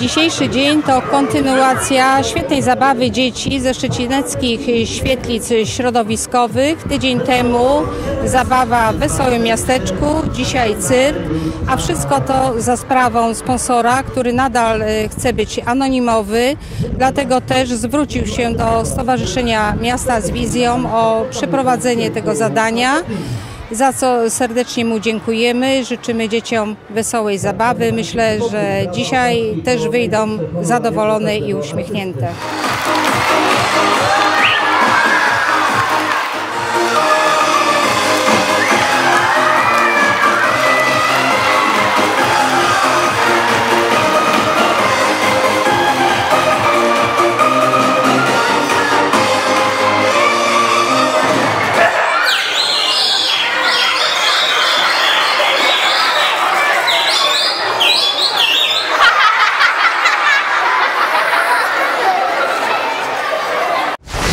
Dzisiejszy dzień to kontynuacja świetnej zabawy dzieci ze szczecineckich świetlic środowiskowych. Tydzień temu zabawa w Wesołym Miasteczku, dzisiaj cyrk, a wszystko to za sprawą sponsora, który nadal e, chce być anonimowy, dlatego też zwrócił się do Stowarzyszenia Miasta z Wizją o przeprowadzenie tego zadania za co serdecznie mu dziękujemy. Życzymy dzieciom wesołej zabawy. Myślę, że dzisiaj też wyjdą zadowolone i uśmiechnięte.